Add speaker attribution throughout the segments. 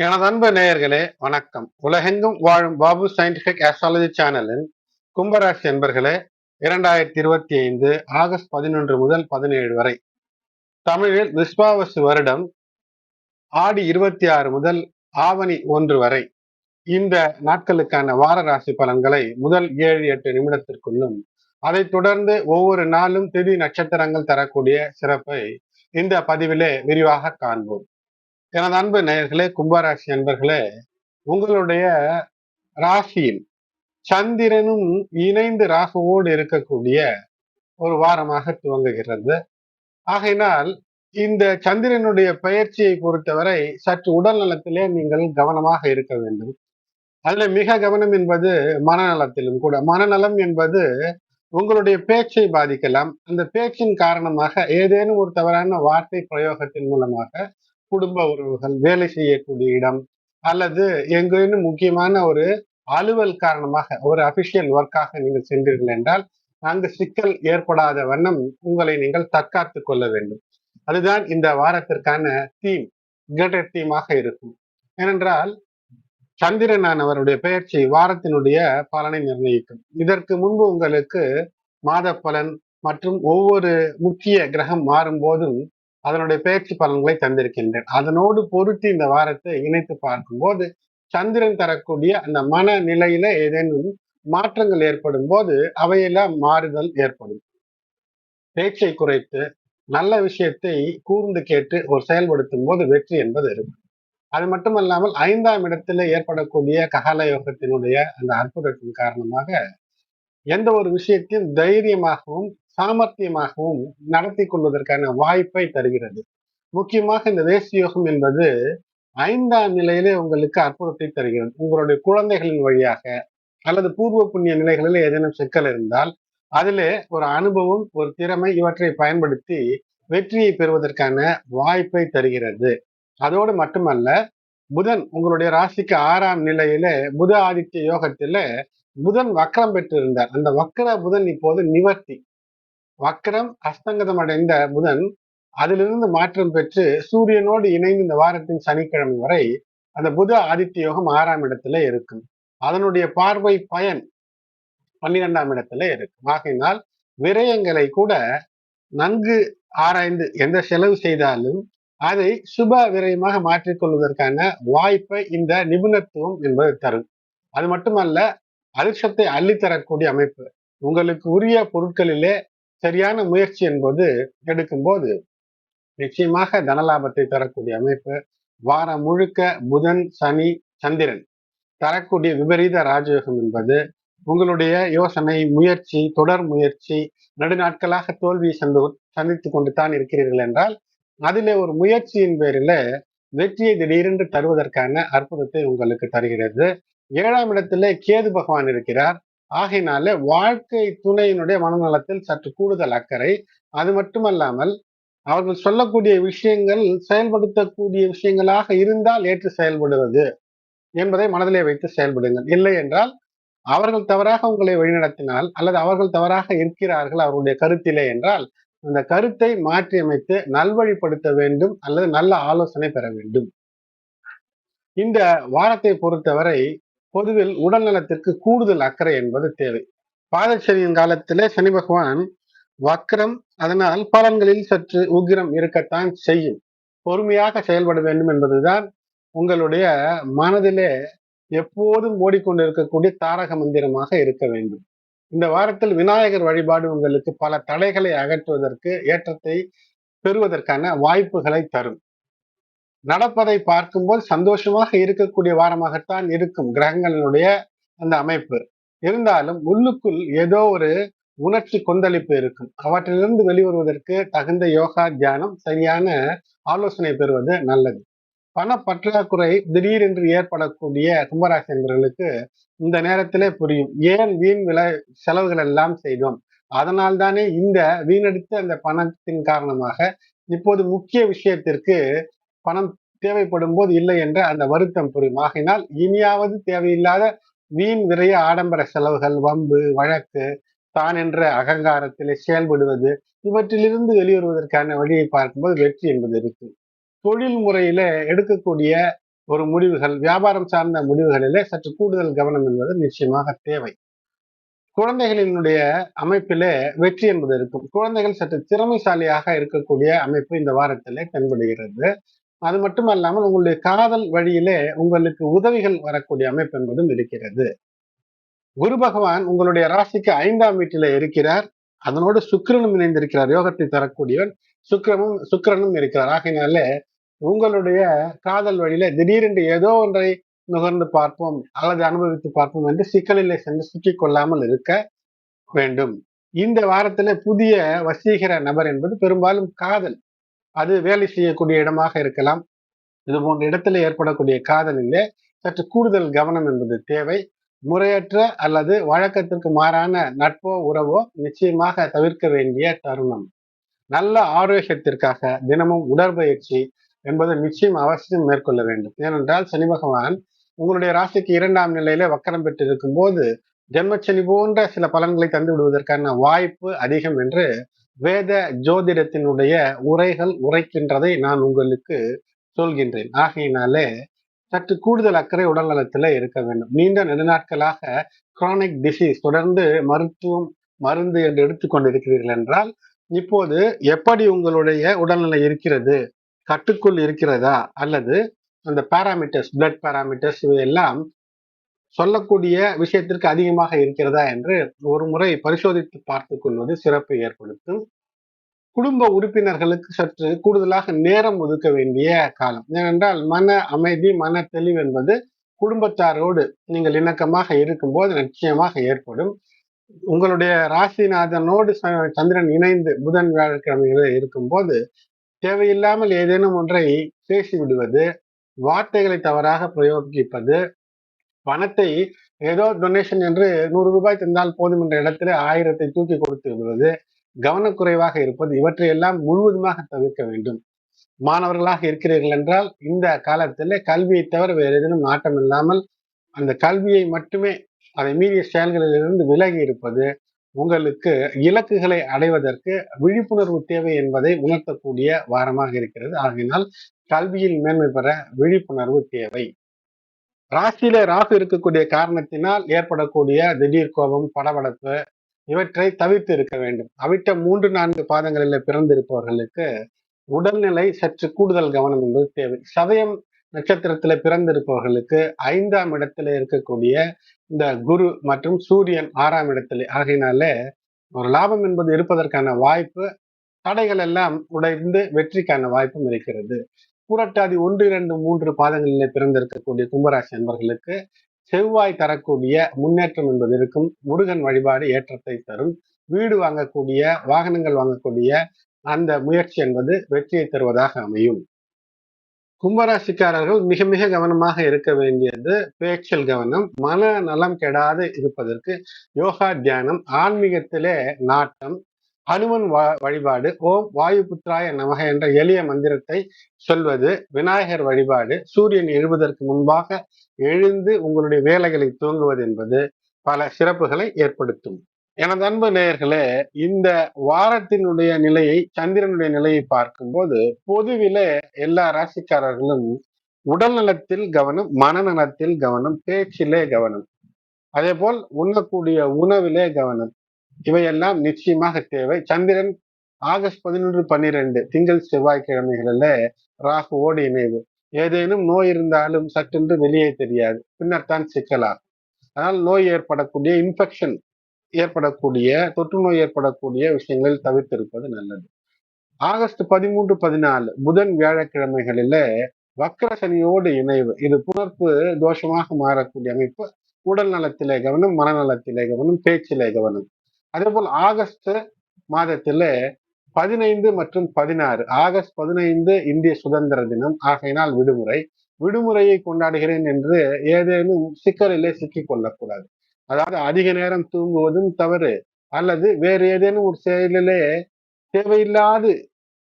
Speaker 1: எனது அன்பு நேயர்களே வணக்கம். உலகெங்கும் வாழும் பாபு சயின்டிபிக் ஆஸ்ட்ராலஜி சேனலின் கும்பராசி என்பர்களே இரண்டாயிரத்தி இருபத்தி ஐந்து ஆகஸ்ட் பதினொன்று முதல் பதினேழு வரை. தமிழில் விஸ்வாவசு வருடம் ஆடி இருபத்தி ஆறு முதல் ஆவணி ஒன்று வரை. இந்த நாட்களுக்கான வார ராசி பலன்களை முதல் ஏழு எட்டு நிமிடத்திற்குள்ளும் அதைத் தொடர்ந்து ஒவ்வொரு நாளும் திதி நட்சத்திரங்கள் தரக்கூடிய சிறப்பை இந்த பதிவிலே விரிவாக காண்போம். எனது அன்பு நேயர்களே கும்பராசி அன்பர்களே உங்களுடைய ராசியில் சந்திரனும் இணைந்து ராகுவோடு இருக்கக்கூடிய ஒரு வாரமாக துவங்குகிறது. ஆகையினால் இந்த சந்திரனுடைய பயிற்சியை பொறுத்தவரை சற்று உடல் நலத்திலே நீங்கள் கவனமாக இருக்க வேண்டும். அதில் மிக கவனம் என்பது மனநலத்திலும் கூட. மனநலம் என்பது உங்களுடைய பேச்சை பாதிக்கலாம். அந்த பேச்சின் காரணமாக ஏதேனும் ஒரு தவறான வார்த்தை பிரயோகத்தின் மூலமாக குடும்ப உறவுகள் வேலை செய்யக்கூடிய இடம் அல்லது எங்கேன்னு முக்கியமான ஒரு அலுவல் காரணமாக ஒரு அபிஷியல் ஒர்க்காக நீங்கள் சென்றீர்கள் என்றால் அங்கு சிக்கல் ஏற்படாத வண்ணம் உங்களை நீங்கள் தற்காத்து கொள்ள வேண்டும். அதுதான் இந்த வாரத்திற்கான தீம் கிரேட்டர் தீமாக இருக்கும். ஏனென்றால் சந்திரனான் அவருடைய பெயர்ச்சி வாரத்தினுடைய பலனை நிர்ணயிக்கும். இதற்கு முன்பு உங்களுக்கு மாத பலன் மற்றும் ஒவ்வொரு முக்கிய கிரகம் மாறும் போதும் அதனுடைய பயிற்சி பலன்களை தந்திருக்கின்றேன். அதனோடு பொருத்தி இந்த வாரத்தை இணைத்து பார்க்கும்போது சந்திரன் தரக்கூடிய அந்த மன நிலையில ஏதேனும் மாற்றங்கள் ஏற்படும் போது அவையெல்லாம் மாறுதல் ஏற்படும். பேச்சை குறைத்து நல்ல விஷயத்தை கூர்ந்து கேட்டு ஒரு செயல்படுத்தும் போது வெற்றி என்பது இருக்கும். அது மட்டுமல்லாமல் ஐந்தாம் இடத்துல ஏற்படக்கூடிய ககல யோகத்தினுடைய அந்த அற்புதத்தின் காரணமாக எந்த ஒரு விஷயத்தையும் தைரியமாகவும் சாமர்த்தியமாகவும் நடத்தி கொள்வதற்கான வாய்ப்பை தருகிறது. முக்கியமாக இந்த வேசியோகம் என்பது ஐந்தாம் நிலையிலே உங்களுக்கு அற்புதத்தை தருகிறது. உங்களுடைய குழந்தைகளின் வழியாக அல்லது பூர்வ புண்ணிய நிலைகளில் ஏதேனும் சிக்கல் இருந்தால் அதிலே ஒரு அனுபவம் ஒரு திறமை இவற்றை பயன்படுத்தி வெற்றியை பெறுவதற்கான வாய்ப்பை தருகிறது. அதோடு மட்டுமல்ல புதன் உங்களுடைய ராசிக்கு ஆறாம் நிலையில புத ஆதித்ய யோகத்தில புதன் வக்கரம் பெற்றிருந்தார். அந்த வக்கர புதன் இப்போது நிவர்த்தி. வக்கரம் அஸ்தங்கதம் அடைந்த புதன் அதிலிருந்து மாற்றம் பெற்று சூரியனோடு இணைந்து இந்த வாரத்தின் சனிக்கிழமை வரை அந்த புத ஆதித்ய யோகம் ஆறாம் இடத்துல இருக்கும். அதனுடைய பார்வை பயன் பன்னிரெண்டாம் இடத்துல இருக்கும். ஆகையினால் விரயங்களை கூட நன்கு ஆராய்ந்து எந்த செலவு செய்தாலும் அதை சுப விரயமாக மாற்றிக்கொள்வதற்கான வாய்ப்பை இந்த நிபுணத்துவம் என்பது தரும். அது மட்டுமல்ல அதிர்ஷ்டத்தை அள்ளித்தரக்கூடிய அமைப்பு. உங்களுக்கு உரிய பொருட்களிலே சரியான முயற்சி என்பது எடுக்கும்போது நிச்சயமாக தனலாபத்தை தரக்கூடிய அமைப்பு வாரம் முழுக்க புதன் சனி சந்திரன் தரக்கூடிய விபரீத ராஜயோகம் என்பது உங்களுடைய யோசனை முயற்சி தொடர் முயற்சி நடுநாட்களாக தோல்வியை சந்து சந்தித்து கொண்டு தான் இருக்கிறீர்கள் என்றால் அதிலே ஒரு முயற்சியின் பேரில வெற்றியை திடீரென்று தருவதற்கான அற்புதத்தை உங்களுக்கு தருகிறது. ஏழாம் இடத்துல கேது பகவான் இருக்கிறார். ஆகையினால வாழ்க்கை துணையினுடைய மனநலத்தில் சற்று கூடுதல் அக்கறை. அது மட்டுமல்லாமல் அவர்கள் சொல்லக்கூடிய விஷயங்கள் செயல்படுத்தக்கூடிய விஷயங்களாக இருந்தால் ஏற்று செயல்படுவது என்பதை மனதிலே வைத்து செயல்படுங்கள். இல்லை என்றால் அவர்கள் தவறாக உங்களை வழிநடத்தினால் அல்லது அவர்கள் தவறாக இருக்கிறார்கள் அவருடைய கருத்திலே என்றால் அந்த கருத்தை மாற்றியமைத்து நல்வழிப்படுத்த வேண்டும் அல்லது நல்ல ஆலோசனை பெற வேண்டும். இந்த வாரத்தை பொறுத்தவரை பொதுவில் உடல் நலத்திற்கு கூடுதல் அக்கறை என்பது தேவை. பாதச்சனியின் காலத்திலே சனி பகவான் வக்கரம் அதனால் பலன்களில் சற்று உக்கிரம் இருக்கத்தான் செய்யும். பொறுமையாக செயல்பட வேண்டும் என்பதுதான் உங்களுடைய மனதிலே எப்போதும் ஓடிக்கொண்டிருக்கக்கூடிய தாரக மந்திரமாக இருக்க வேண்டும். இந்த வாரத்தில் விநாயகர் வழிபாடு உங்களுக்கு பல தடைகளை அகற்றுவதற்கு ஏற்றத்தை பெறுவதற்கான வாய்ப்புகளை தரும். நடப்பதை பார்க்கும்போது சந்தோஷமாக இருக்கக்கூடிய வாரமாகத்தான் இருக்கும் கிரகங்களினுடைய அந்த அமைப்பு. இருந்தாலும் உள்ளுக்குள் ஏதோ ஒரு உணர்ச்சி கொந்தளிப்பு இருக்கும். அவற்றிலிருந்து வெளிவருவதற்கு தகுந்த யோகா தியானம் சரியான ஆலோசனை பெறுவது நல்லது. பண பற்றாக்குறை திடீரென்று ஏற்படக்கூடிய கும்பராசி என்பவர்களுக்கு இந்த நேரத்திலே புரியும். ஏன் வீண் விலை செலவுகள் எல்லாம் செய்தோம்? அதனால் தானே இந்த வீணடித்த அந்த பணத்தின் காரணமாக இப்போது முக்கிய விஷயத்திற்கு பணம் தேவைப்படும் போது இல்லை என்ற அந்த வருத்தம் புரியும். ஆகினால் இனியாவது தேவையில்லாத வீண் விரைய ஆடம்பர செலவுகள் வம்பு வழக்கு தான் என்ற அகங்காரத்திலே செயல்படுவது இவற்றிலிருந்து வெளிவருவதற்கான வழியை பார்க்கும்போது வெற்றி என்பது இருக்கு. தொழில் முறையில எடுக்கக்கூடிய ஒரு முடிவுகள் வியாபாரம் சார்ந்த முடிவுகளிலே சற்று கூடுதல் கவனம் என்பது நிச்சயமாக தேவை. குழந்தைகளினுடைய அமைப்பிலே வெற்றி என்பது இருக்கும். குழந்தைகள் சற்று திறமைசாலியாக இருக்கக்கூடிய அமைப்பு இந்த வாரத்திலே தென்படுகிறது. அது மட்டும் இல்லாமல் உங்களுடைய காதல் வழியிலே உங்களுக்கு உதவிகள் வரக்கூடிய அமைப்பு என்பதும் இருக்கிறது. குரு பகவான் உங்களுடைய ராசிக்கு ஐந்தாம் வீட்டில இருக்கிறார். அதனோடு சுக்கிரனும் இணைந்திருக்கிறார். யோகத்தை தரக்கூடியவன் சுக்கிரமும் சுக்கிரனும் இருக்கிறார். ஆகையினாலே உங்களுடைய காதல் வழியில திடீரென்று ஏதோ ஒன்றை நுகர்ந்து பார்ப்போம் அல்லது அனுபவித்து பார்ப்போம் என்று சிக்கலிலே சென்று சிக்கிக் கொள்ளாமல் இருக்க வேண்டும். இந்த வாரத்துல புதிய வசீகர நபர் என்பது பெரும்பாலும் காதல். அது வேலை செய்யக்கூடிய இடமாக இருக்கலாம். இது போன்ற இடத்துல ஏற்படக்கூடிய காதலிலே சற்று கூடுதல் கவனம் என்பது தேவை. முறையற்ற அல்லது வழக்கத்திற்கு மாறான நட்போ உறவோ நிச்சயமாக தவிர்க்க வேண்டிய தருணம். நல்ல ஆரோக்கியத்திற்காக தினமும் உடற்பயிற்சி என்பது நிச்சயம் அவசியம் மேற்கொள்ள வேண்டும். ஏனென்றால் சனி பகவான் உங்களுடைய ராசிக்கு இரண்டாம் நிலையில வக்கரம் பெற்றிருக்கும் போது ஜென்மச்சனி போன்ற சில பலன்களை தந்து விடுவதற்கான வாய்ப்பு அதிகம் என்று வேத ஜோதிடத்தினுடைய உரைகள் உரைக்கின்றதை நான் உங்களுக்கு சொல்கின்றேன். ஆகையினாலே சற்று கூடுதல் அக்கறை உடல்நலத்தில் இருக்க வேண்டும். நீண்ட நெடுநாட்களாக குரானிக் டிசீஸ் தொடர்ந்து மருத்துவம் மருந்து என்று எடுத்துக்கொண்டிருக்கிறீர்கள் என்றால் இப்போது எப்படி உங்களுடைய உடல்நிலை இருக்கிறது? கட்டுக்குள் இருக்கிறதா? அல்லது அந்த பேராமீட்டர்ஸ் பிளட் பேராமீட்டர்ஸ் இவையெல்லாம் சொல்லக்கூடிய விஷயத்திற்கு அதிகமாக இருக்கிறதா என்று ஒரு முறை பரிசோதித்து பார்த்து கொள்வது சிறப்பை ஏற்படுத்தும். குடும்ப உறுப்பினர்களுக்கு சற்று கூடுதலாக நேரம் ஒதுக்க வேண்டிய காலம். ஏனென்றால் மன அமைதி மன தெளிவு என்பது குடும்பத்தாரோடு நீங்கள் இணக்கமாக இருக்கும்போது நிச்சயமாக ஏற்படும். உங்களுடைய ராசிநாதனோடு சந்திரன் இணைந்து புதன் வியாழக்கிழமைகளில் இருக்கும்போது தேவையில்லாமல் ஏதேனும் ஒன்றை பேசி விடுவது வார்த்தைகளை தவறாக பிரயோகிப்பது பணத்தை ஏதோ டொனேஷன் என்று நூறு ரூபாய் தந்தால் போதும் என்ற இடத்துல ஆயிரத்தை தூக்கி கொடுத்து விடுவது கவனக்குறைவாக இருப்பது இவற்றையெல்லாம் முழுவதுமாக தவிர்க்க வேண்டும். மாணவர்களாக இருக்கிறீர்கள் என்றால் இந்த காலத்தில் கல்வியை தவிர வேறு ஏதேனும் நாட்டம் இல்லாமல் அந்த கல்வியை மட்டுமே அதை மீறிய செயல்களிலிருந்து விலகி இருப்பது உங்களுக்கு இலக்குகளை அடைவதற்கு விழிப்புணர்வு தேவை என்பதை உணர்த்தக்கூடிய வாரமாக இருக்கிறது. ஆகையினால் கல்வியில் மேன்மை பெற விழிப்புணர்வு தேவை. ராசியில ராகு இருக்கக்கூடிய காரணத்தினால் ஏற்படக்கூடிய திடீர் கோபம் படபடப்பு இவற்றை தவிர்த்து இருக்க வேண்டும். அவிட்ட மூன்று நான்கு பாதங்களில் பிறந்திருப்பவர்களுக்கு உடல்நிலை சற்று கூடுதல் கவனம் என்பது தேவை. சதயம் நட்சத்திரத்துல பிறந்திருப்பவர்களுக்கு ஐந்தாம் இடத்துல இருக்கக்கூடிய இந்த குரு மற்றும் சூரியன் ஆறாம் இடத்துல ஆகையினாலே ஒரு லாபம் என்பது இருப்பதற்கான வாய்ப்பு தடைகள் எல்லாம் உடைந்து வெற்றிக்கான வாய்ப்பும் இருக்கிறது. புரட்டாதி ஒன்று இரண்டு மூன்று பாதங்களிலே பிறந்திருக்கக்கூடிய கும்பராசி அன்பர்களுக்கு செவ்வாய் தரக்கூடிய முன்னேற்றம் என்பது இருக்கும். முருகன் வழிபாடு ஏற்றத்தை தரும். வீடு வாங்கக்கூடிய வாகனங்கள் வாங்கக்கூடிய அந்த முயற்சி என்பது வெற்றியை தருவதாக அமையும். கும்பராசிக்காரர்கள் மிக மிக கவனமாக இருக்க வேண்டியது பேச்சல் கவனம் மன நலம் கெடாது இருப்பதற்கு யோகா தியானம் ஆன்மீகத்திலே நாட்டம் ஹனுமன் வழிபாடு ஓம் வாயு புத்திராய நமக என்ற எளிய மந்திரத்தை சொல்வது விநாயகர் வழிபாடு சூரியன் எழுவதற்கு முன்பாக எழுந்து உங்களுடைய வேலைகளை துவங்குவது என்பது பல சிறப்புகளை ஏற்படுத்தும். எனது அன்பு நேயர்களே இந்த வாரத்தினுடைய நிலையை சந்திரனுடைய நிலையை பார்க்கும்போது பொதுவில எல்லா ராசிக்காரர்களும் உடல் நலத்தில் கவனம் மனநலத்தில் கவனம் பேச்சிலே கவனம் அதே போல் உண்ணக்கூடிய உணவிலே கவனம் இவையெல்லாம் நிச்சயமாக தேவை. சந்திரன் ஆகஸ்ட் பதினொன்று பன்னிரெண்டு திங்கள் செவ்வாய்க்கிழமைகளில் ராகுவோடு இணைவு. ஏதேனும் நோய் இருந்தாலும் சற்றென்று வெளியே தெரியாது. பின்னர் தான் சிக்கலாகும். அதனால் நோய் ஏற்படக்கூடிய இன்ஃபெக்ஷன் ஏற்படக்கூடிய தொற்று நோய் ஏற்படக்கூடிய விஷயங்களில் தவிர்த்திருப்பது நல்லது. ஆகஸ்ட் பதிமூன்று பதினாலு புதன் வியாழக்கிழமைகளில வக்கர சனியோடு இணைவு. இது புணர்ப்பு தோஷமாக மாறக்கூடிய அமைப்பு. உடல் நலத்திலே கவனம் மனநலத்திலே கவனம் பேச்சிலே கவனம். அதே போல் ஆகஸ்ட் மாதத்துல பதினைந்து மற்றும் பதினாறு ஆகஸ்ட் பதினைந்து இந்திய சுதந்திர தினம். ஆகையினால் விடுமுறை. விடுமுறையை கொண்டாடுகிறேன் என்று ஏதேனும் சிக்கலிலே சிக்கிக் கொள்ளக்கூடாது அதாவது அதிக நேரம் தூங்குவதும் தவறு. அல்லது வேறு ஏதேனும் ஒரு செயலிலே தேவையில்லாது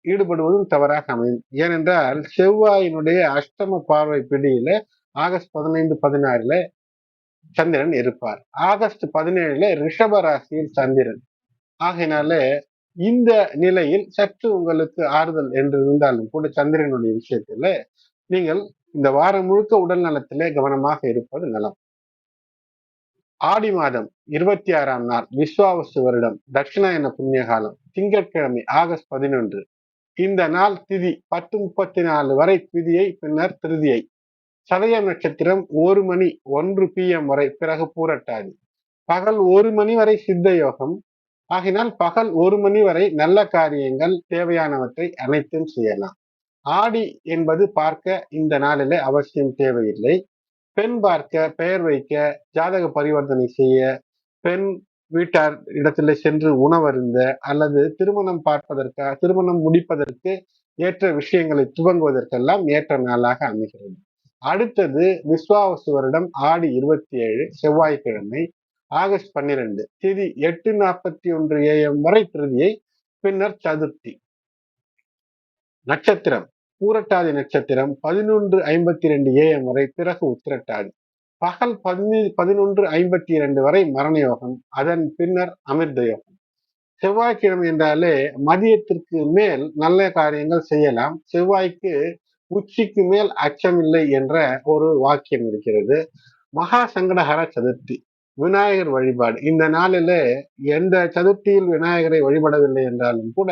Speaker 1: ஈடுபடுவதும் தவறாக அமையும். ஏனென்றால் செவ்வாயினுடைய அஷ்டம பார்வை பிடியில ஆகஸ்ட் பதினைந்து பதினாறுல சந்திரன் இருப்பார். ஆகஸ்ட் பதினேழுல ரிஷப ராசியில் சந்திரன். ஆகையினால இந்த நிலையில் சற்று உங்களுக்கு ஆறுதல் என்று இருந்தாலும் கூட சந்திரனுடைய விஷயத்துல நீங்கள் இந்த வாரம் முழுக்க உடல் நலத்திலே கவனமாக இருப்பது நலம். ஆடி மாதம் இருபத்தி ஆறாம் நாள் விஸ்வாவசு வருடம் தட்சிணாயன புண்ணிய காலம் திங்கட்கிழமை ஆகஸ்ட் பதினொன்று. இந்த நாள் திதி பத்து முப்பத்தி நாலு வரை திதியை பின்னர் திருதியை. சதய நட்சத்திரம் ஒரு மணி ஒன்று பி எம் வரை பிறகு பூரட்டாதி. பகல் ஒரு மணி வரை சித்த யோகம். ஆகினால் பகல் ஒரு மணி வரை நல்ல காரியங்கள் தேவையானவற்றை அனைத்தும் செய்யலாம். ஆடி என்பது பார்க்க இந்த நாளிலே அவசியம் தேவையில்லை. பெண் பார்க்க பெயர் வைக்க ஜாதக பரிவர்த்தனை செய்ய பெண் வீட்டார் இடத்துல சென்று உணவருந்த அல்லது திருமணம் பார்ப்பதற்காக திருமணம் முடிப்பதற்கு ஏற்ற விஷயங்களை துவங்குவதற்கெல்லாம் ஏற்ற நாளாக அமைகிறது. அடுத்தது விஸ்வாவசு வருடம் ஆடி இருபத்தி ஏழு செவ்வாய்க்கிழமை ஆகஸ்ட் பன்னிரண்டு திதி எட்டு நாற்பத்தி ஒன்று ஏஎம் வரை திருதியை பின்னர் சதுர்த்தி. நட்சத்திரம். பூரட்டாதி நட்சத்திரம் பதினொன்று ஐம்பத்தி ரெண்டு ஏஎம் வரை பிறகு உத்திரட்டாதி. பகல் பதினி பதினொன்று ஐம்பத்தி இரண்டு வரை மரண யோகம் அதன் பின்னர் அமிர்த யோகம் செவ்வாய்க்கிழமை என்றாலே மதியத்திற்கு மேல் நல்ல காரியங்கள் செய்யலாம். செவ்வாய்க்கு உச்சிக்கு மேல் அச்சமில்லை என்ற ஒரு வாக்கியம் இருக்கிறது. மகா சங்கடஹர சதுர்த்தி விநாயகர் வழிபாடு. இந்த நாளிலே எந்த சதுர்த்தியில் விநாயகரை வழிபடவில்லை என்றாலும் கூட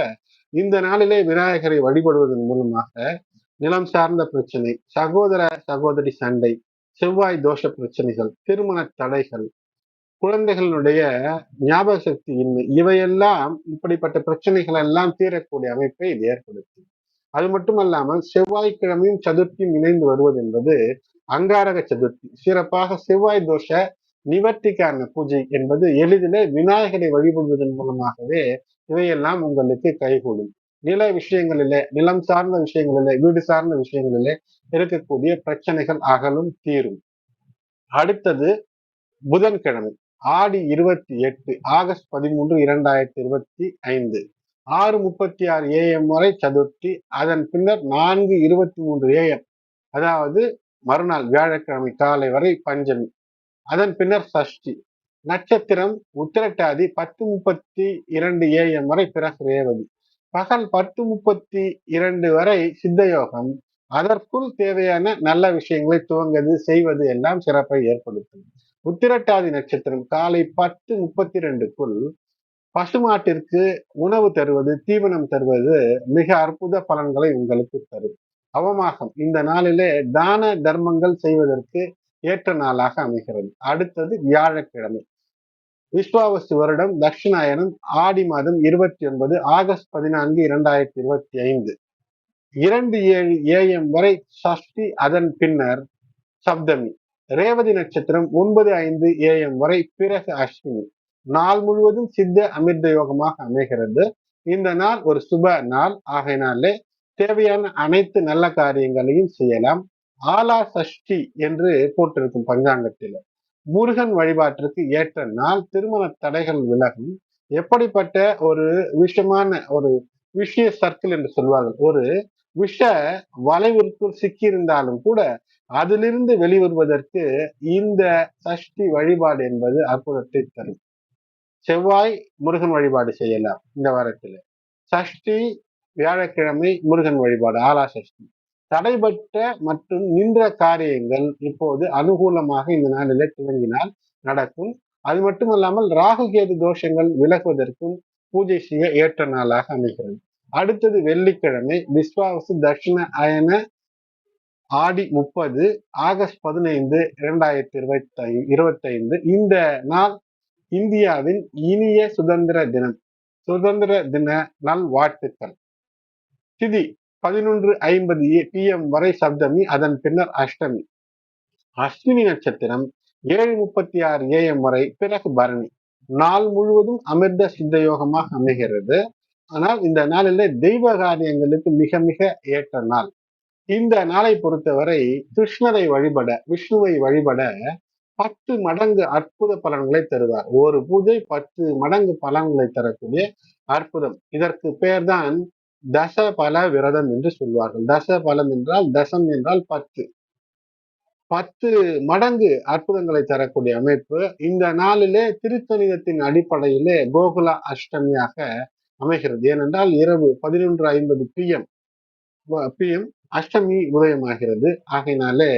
Speaker 1: இந்த நாளிலே விநாயகரை வழிபடுவதன் மூலமாக நிலம் சார்ந்த பிரச்சனை சகோதர சகோதரி சண்டை செவ்வாய் தோஷ பிரச்சனைகள் திருமண தடைகள் குழந்தைகளுடைய ஞாபக சக்தி இன்மை இவையெல்லாம் இப்படிப்பட்ட பிரச்சனைகள் எல்லாம் தீரக்கூடிய அமைப்பை இது ஏற்படுத்தும். அது மட்டுமல்லாமல் செவ்வாய்க்கிழமையும் சதுர்த்தியும் இணைந்து வருவது என்பது அங்காரக சதுர்த்தி. சிறப்பாக செவ்வாய் தோஷ நிவர்த்திக்கான பூஜை என்பது எளிதில் விநாயகரை வழிபடுவதன் மூலமாகவே இவையெல்லாம் உங்களுக்கு கைகூடும். நில விஷயங்களிலே நிலம் சார்ந்த விஷயங்களிலே வீடு சார்ந்த விஷயங்களிலே இருக்கக்கூடிய பிரச்சனைகள் அகலும் தீரும். அடுத்தது புதன்கிழமை ஆடி இருபத்தி எட்டு ஆகஸ்ட் பதிமூன்று இரண்டாயிரத்தி இருபத்தி ஐந்து. ஆறு முப்பத்தி ஆறு ஏஎம் வரை சதுர்த்தி அதன் பின்னர் நான்கு இருபத்தி மூன்று ஏஎம் அதாவது மறுநாள் வியாழக்கிழமை காலை வரை பஞ்சமி. அதன் பின்னர் சஷ்டி. நட்சத்திரம் உத்திரட்டாதி பத்து முப்பத்தி இரண்டு ஏஎம் வரை பிறகு ரேவதி. பகல் பத்து முப்பத்தி இரண்டு வரை சித்த யோகம் அதற்குள் தேவையான நல்ல விஷயங்களை துவங்குவது செய்வது எல்லாம் சிறப்பை ஏற்படுத்தும். உத்திரட்டாதி நட்சத்திரம் காலை பத்து முப்பத்தி ரெண்டுக்குள் பசுமாட்டிற்கு உணவு தருவது தீவனம் தருவது மிக அற்புத பலன்களை உங்களுக்கு தரும். அவமாகம். இந்த நாளிலே தான தர்மங்கள் செய்வதற்கு ஏற்ற நாளாக அமைகிறது. அடுத்தது வியாழக்கிழமை. விஸ்வாவசு வருடம் தட்சிணாயனம் ஆடி மாதம் இருபத்தி ஒன்பது ஆகஸ்ட் பதினான்கு இரண்டாயிரத்தி இருபத்தி ஐந்து. இரண்டு ஏழு ஏஎம் வரை சஷ்டி அதன் பின்னர் சப்தமி. ரேவதி நட்சத்திரம் ஒன்பது ஐந்து ஏஎம் வரை பிறகு அஸ்வினி நாள் முழுவதும் சித்த அமிர்த யோகமாக அமைகிறது. இந்த நாள் ஒரு சுப நாள். ஆகையினாலே தேவையான அனைத்து நல்ல காரியங்களையும் செய்யலாம். ஆலா சஷ்டி என்று போட்டிருக்கும் பஞ்சாங்கத்தில். முருகன் வழிபாட்டிற்கு ஏற்ற நாள் திருமண தடைகள் விலகும். எப்படிப்பட்ட ஒரு விஷமான ஒரு விஷய சர்க்கிள் என்று சொல்வார்கள். ஒரு விஷ வளைவிற்குள் சிக்கியிருந்தாலும் கூட அதிலிருந்து வெளிவருவதற்கு இந்த சஷ்டி வழிபாடு என்பது அற்புதத்தை தரும். செவ்வாய் முருகன் வழிபாடு செய்யலாம் இந்த வாரத்தில். சஷ்டி வியாழக்கிழமை முருகன் வழிபாடு ஆலா சஷ்டி. தடைபட்ட மற்றும் நின்ற காரியங்கள் இப்போது அனுகூலமாக இந்த நாளிலே துவங்கினால் நடக்கும். அது மட்டுமல்லாமல் ராகு கேது தோஷங்கள் விலகுவதற்கும் பூஜை செய்ய ஏற்ற நாளாக அமைகிறது. அடுத்தது வெள்ளிக்கிழமை விஸ்வாவசு தட்சிண அயன ஆடி முப்பது ஆகஸ்ட் பதினைந்து இரண்டாயிரத்தி இருபத்தி இருபத்தைந்து. இந்த நாள் இந்தியாவின் இனிய சுதந்திர தினம். சுதந்திர தின நல் வாழ்த்துக்கள். திதி பதினொன்று ஐம்பது பி எம் வரை சப்தமி அதன் பின்னர் அஷ்டமி. அஸ்வினி நட்சத்திரம் ஏழு முப்பத்தி ஆறு ஏஎம் வரை பிறகு பரணி. நாள் முழுவதும் அமிர்த சித்த யோகமாக அமைகிறது. ஆனால் இந்த நாளில் தெய்வ காரியங்களுக்கு மிக மிக ஏற்ற நாள். இந்த நாளை பொறுத்தவரை கிருஷ்ணரை வழிபட விஷ்ணுவை வழிபட பத்து மடங்கு அற்புத பலன்களை தருவார். ஒரு பூஜை பத்து மடங்கு பலன்களை தரக்கூடிய அற்புதம். இதற்கு பேர்தான் தச பல விரதம் என்று சொல்வார்கள். தச பலம் என்றால் தசம் என்றால் பத்து. பத்து மடங்கு அற்புதங்களை தரக்கூடிய அமைப்பு இந்த நாளிலே திருத்தணிதத்தின் அடிப்படையிலே கோகுல அஷ்டமியாக அமைகிறது. ஏனென்றால் இரவு பதினொன்று ஐம்பது பிஎம் பிஎம் அஷ்டமி உதயமாகிறது. ஆகையினாலே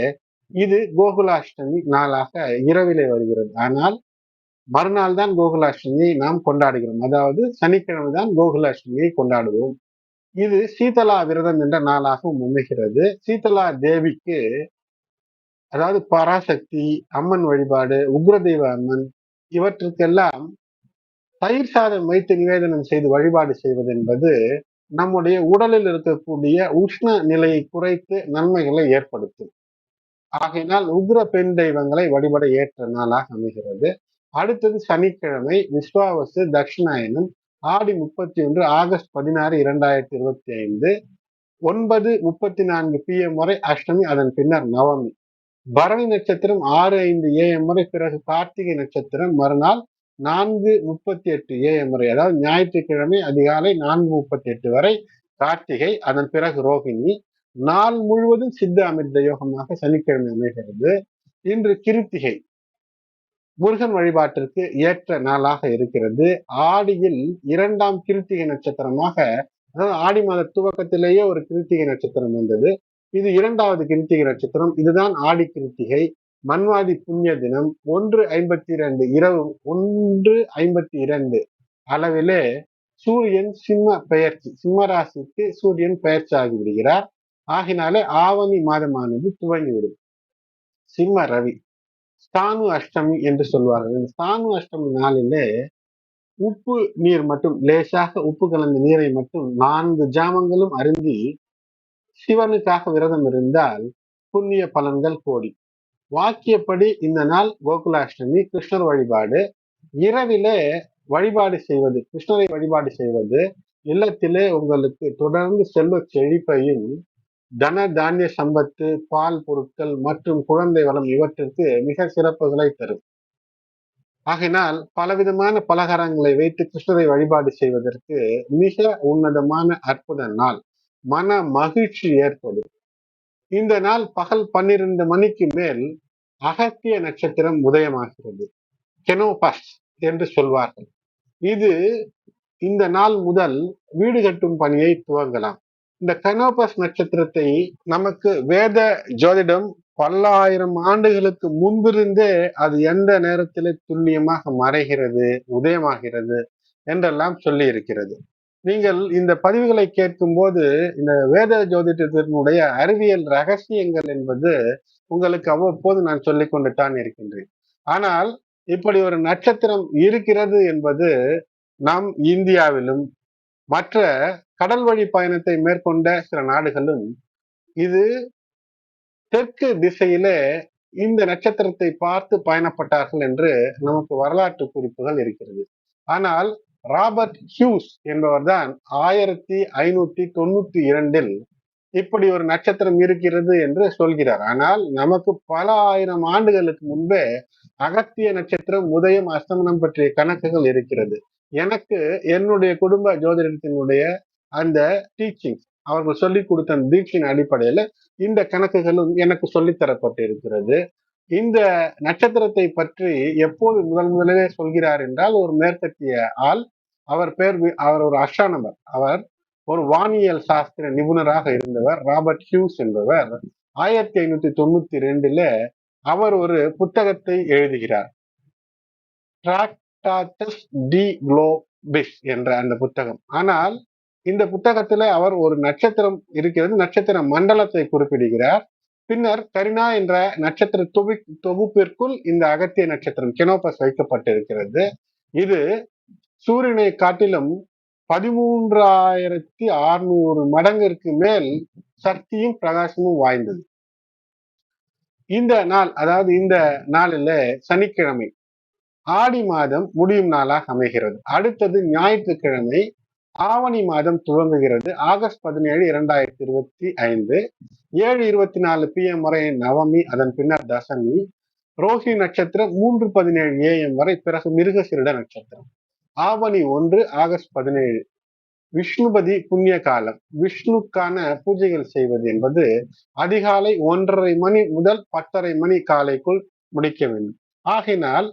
Speaker 1: இது கோகுலாஷ்டமி நாளாக இரவிலே வருகிறது. ஆனால் மறுநாள் தான் கோகுலாஷ்டமியை நாம் கொண்டாடுகிறோம். அதாவது சனிக்கிழமை தான் கோகுலாஷ்டமியை கொண்டாடுவோம். இது சீதலா விரதம் என்ற நாளாகவும் அமைகிறது. சீதலா தேவிக்கு அதாவது பராசக்தி அம்மன் வழிபாடு உக்ரதெய்வ அம்மன் இவற்றுக்கெல்லாம் தயிர் சாதம் வைத்து நிவேதனம் செய்து வழிபாடு செய்வது என்பது நம்முடைய உடலில் இருக்கக்கூடிய உஷ்ண நிலையை குறைத்து நன்மைகளை ஏற்படுத்தும். ஆகையினால் உக்ர பெண் தெய்வங்களை வழிபட ஏற்ற நாளாக அமைகிறது. அடுத்தது சனிக்கிழமை விஸ்வாவசு தட்சிணாயனம் ஆடி முப்பத்தி ஒன்று ஆகஸ்ட் பதினாறு இரண்டாயிரத்தி இருபத்தி ஐந்து ஒன்பது முப்பத்தி நான்கு பி எம் வரை அஷ்டமி அதன் பின்னர் நவமி. பரணி நட்சத்திரம் ஆறு ஐந்து ஏஎம் வரை பிறகு கார்த்திகை நட்சத்திரம் மறுநாள் நான்கு முப்பத்தி எட்டு ஏஎம் வரை அதாவது ஞாயிற்றுக்கிழமை அதிகாலை நான்கு முப்பத்தி எட்டு வரை கார்த்திகை அதன் பிறகு ரோஹிணி நாள் முழுவதும் சித்த அமிர்த யோகமாக சனிக்கிழமை அமைகிறது. இன்று கிருத்திகை. முருகன் வழிபாட்டிற்கு ஏற்ற நாளாக இருக்கிறது. ஆடியில் இரண்டாம் கிருத்திகை நட்சத்திரமாக அதாவது ஆடி மாத துவக்கத்திலேயே ஒரு கிருத்திகை நட்சத்திரம் வந்தது. இது இரண்டாவது கிருத்திகை நட்சத்திரம். இதுதான் ஆடி கிருத்திகை. மன்வாதி புண்ணிய தினம் ஒன்று ஐம்பத்தி இரண்டு இரவு ஒன்று ஐம்பத்தி இரண்டு அளவிலே சூரியன் சிம்ம பெயர்ச்சி சிம்ம ராசிக்கு சூரியன் பெயர்ச்சி ஆகிவிடுகிறார். ஆகினாலே ஆவணி மாதமானது துவங்கிவிடும். சிம்ம ரவி ஸ்தானு அஷ்டமி என்று சொல்வார்கள். இந்த ஸ்தானு அஷ்டமி நாளிலே உப்பு நீர் மட்டும் லேசாக உப்பு கலந்த நீரை மட்டும் நான்கு ஜாமங்களும் அருந்தி சிவனுக்காக விரதம் இருந்தால் புண்ணிய பலன்கள் கோடி. வாக்கியப்படி இந்த நாள் கோகுலாஷ்டமி கிருஷ்ணர் வழிபாடு. இரவிலே வழிபாடு செய்வது கிருஷ்ணரை வழிபாடு செய்வது இல்லத்திலே உங்களுக்கு தொடர்ந்து செல்வ செழிப்பையும் தன தானிய சம்பத்து பால் பொருட்கள் மற்றும் குழந்தை வளம் இவற்றிற்கு மிக சிறப்புகளை தரும். ஆகினால் பலவிதமான பலகாரங்களை வைத்து கிருஷ்ணரை வழிபாடு செய்வதற்கு மிக உன்னதமான அற்புத நாள் மன மகிழ்ச்சி ஏற்படும். இந்த நாள் பகல் பன்னிரண்டு மணிக்கு மேல் அகத்திய நட்சத்திரம் உதயமாகிறது. கெனோபஸ் என்று சொல்வார்கள். இது இந்த நாள் முதல் வீடு கட்டும் பணியை துவங்கலாம். இந்த கனோபஸ் நட்சத்திரத்தை நமக்கு வேத ஜோதிடம் பல்லாயிரம் ஆண்டுகளுக்கு முன்பிருந்தே அது எந்த நேரத்திலே துல்லியமாக மறைகிறது உதயமாகிறது என்றெல்லாம் சொல்லி இருக்கிறது நீங்கள் இந்த பதிவுகளை கேட்கும் போது இந்த வேத ஜோதிடத்தினுடைய அறிவியல் ரகசியங்கள் என்பது உங்களுக்கு அவ்வப்போது நான் சொல்லிக் கொண்டுதான் இருக்கின்றேன். ஆனால் இப்படி ஒரு நட்சத்திரம் இருக்கிறது என்பது நம் இந்தியாவிலும் மற்ற கடல் வழி பயணத்தை மேற்கொண்ட சில நாடுகளும் இது தெற்கு திசையில இந்த நட்சத்திரத்தை பார்த்து பயணப்பட்டார்கள் என்று நமக்கு வரலாற்று குறிப்புகள் இருக்கிறது. ஆனால் ராபர்ட் ஹியூஸ் என்பவர்தான் ஆயிரத்தி ஐநூத்தி தொண்ணூத்தி இரண்டில் இப்படி ஒரு நட்சத்திரம் இருக்கிறது என்று சொல்கிறார். ஆனால் நமக்கு பல ஆயிரம் ஆண்டுகளுக்கு முன்பே அகத்திய நட்சத்திரம் உதயம் அஸ்தமனம் பற்றிய கணக்குகள் இருக்கிறது. எனக்கு என்னுடைய குடும்ப ஜோதிடத்தினுடைய அந்த டீச்சிங் அவர்கள் சொல்லி கொடுத்த தீட்சின் அடிப்படையில் இந்த கணக்குகளும் எனக்கு சொல்லித்தரப்பட்டு இருக்கிறது இந்த நட்சத்திரத்தை பற்றி எப்போது முதல் முதலே சொல்கிறார் என்றால் ஒரு மேற்கத்திய ஆள் அவர் பேர் அவர் ஒரு அஸ்ட்ரானமர் அவர் ஒரு வானியல் சாஸ்திர நிபுணராக இருந்தவர் ராபர்ட் ஹியூஸ் என்பவர். ஆயிரத்தி ஐநூத்தி தொண்ணூத்தி ரெண்டுல அவர் ஒரு புத்தகத்தை எழுதுகிறார். டிராக்டாட்டஸ் டி குளோபிஸ் என்ற அந்த புத்தகம். ஆனால் இந்த புத்தகத்துல அவர் ஒரு நட்சத்திரம் இருக்கிறது. நட்சத்திர மண்டலத்தை குறிப்பிடுகிறார். பின்னர் கரினா என்ற நட்சத்திர தொகு தொகுப்பிற்குள் இந்த அகத்திய நட்சத்திரம் கெனோபஸ் வைக்கப்பட்டிருக்கிறது. இது சூரியனை காட்டிலும் பதிமூன்றாயிரத்தி அறுநூறு மடங்கிற்கு மேல் சக்தியும் பிரகாசமும் வாய்ந்தது. இந்த நாள் அதாவது இந்த நாளில் சனிக்கிழமை ஆடி மாதம் முடியும் நாளாக அமைகிறது. அடுத்தது ஞாயிற்றுக்கிழமை ஆவணி மாதம் துவங்குகிறது. ஆகஸ்ட் பதினேழு இரண்டாயிரத்தி இருபத்தி ஐந்து. ஏழு இருபத்தி நாலு பி எம் வரை நவமி அதன் பின்னர் தசமி. ரோஹி நட்சத்திரம் மூன்று பதினேழு ஏஎம் வரை பிறகு மிருகசிருட நட்சத்திரம். ஆவணி ஒன்று ஆகஸ்ட் பதினேழு. விஷ்ணுபதி புண்ணிய காலம். விஷ்ணுக்கான பூஜைகள் செய்வது என்பது அதிகாலை ஒன்றரை மணி முதல் பத்தரை மணி காலைக்குள் முடிக்க வேண்டும். ஆகினால்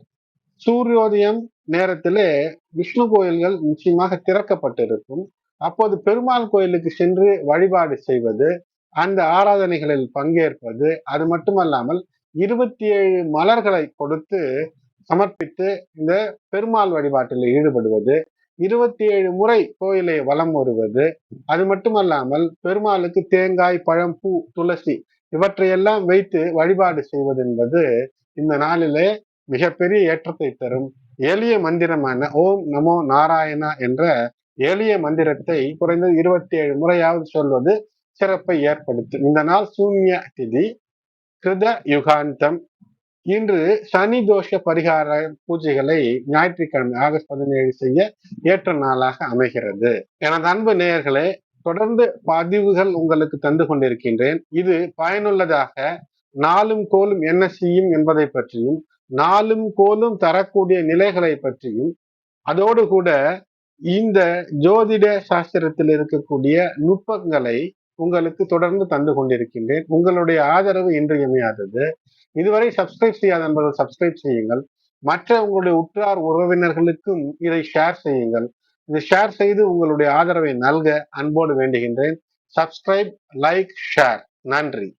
Speaker 1: சூரியோதயம் நேரத்திலே விஷ்ணு கோயில்கள் நிச்சயமாக திறக்கப்பட்டிருக்கும். அப்போது பெருமாள் கோயிலுக்கு சென்று வழிபாடு செய்வது அந்த ஆராதனைகளில் பங்கேற்பது அது மட்டுமல்லாமல் இருபத்தி ஏழு மலர்களை கொடுத்து சமர்ப்பித்து இந்த பெருமாள் வழிபாட்டில் ஈடுபடுவது இருபத்தி ஏழு முறை கோயிலை வலம் வருவது அது மட்டுமல்லாமல் பெருமாளுக்கு தேங்காய் பழம் பூ துளசி இவற்றையெல்லாம் வைத்து வழிபாடு செய்வது என்பது இந்த நாளிலே மிகப்பெரிய ஏற்றத்தை தரும் எளிய மந்திரமான ஓம் நமோ நாராயணா என்ற எளிய மந்திரத்தை குறைந்தது இருபத்தி ஏழு முறையாவது சொல்வது சிறப்பை ஏற்படுத்தும். இந்த நாள் சூன்ய திதி கிருத யுகாந்தம். இன்று சனி தோஷ பரிகார பூஜைகளை ஞாயிற்றுக்கிழமை ஆகஸ்ட் பதினேழு செய்ய ஏற்ற நாளாக அமைகிறது. எனது அன்பு நேயர்களே தொடர்ந்து பதிவுகள் உங்களுக்கு தந்து கொண்டிருக்கின்றேன். இது பயனுள்ளதாக நாளும் கோலும் என்ன செய்யும் என்பதை பற்றியும் நாளும் கோலும் தரக்கூடிய நிலைகளை பற்றியும் அதோடு கூட இந்த ஜோதிட சாஸ்திரத்தில் இருக்கக்கூடிய நுட்பங்களை உங்களுக்கு தொடர்ந்து தந்து கொண்டிருக்கின்றேன். உங்களுடைய ஆதரவு இன்றியமையாதது. இதுவரை சப்ஸ்கிரைப் செய்யாத நண்பர்கள் சப்ஸ்கிரைப் செய்யுங்கள். மற்ற உங்களுடைய உற்றார் உறவினர்களுக்கும் இதை ஷேர் செய்யுங்கள். இதை ஷேர் செய்து உங்களுடைய ஆதரவை நல்க அன்போடு வேண்டுகின்றேன். சப்ஸ்கிரைப் லைக் ஷேர் நன்றி.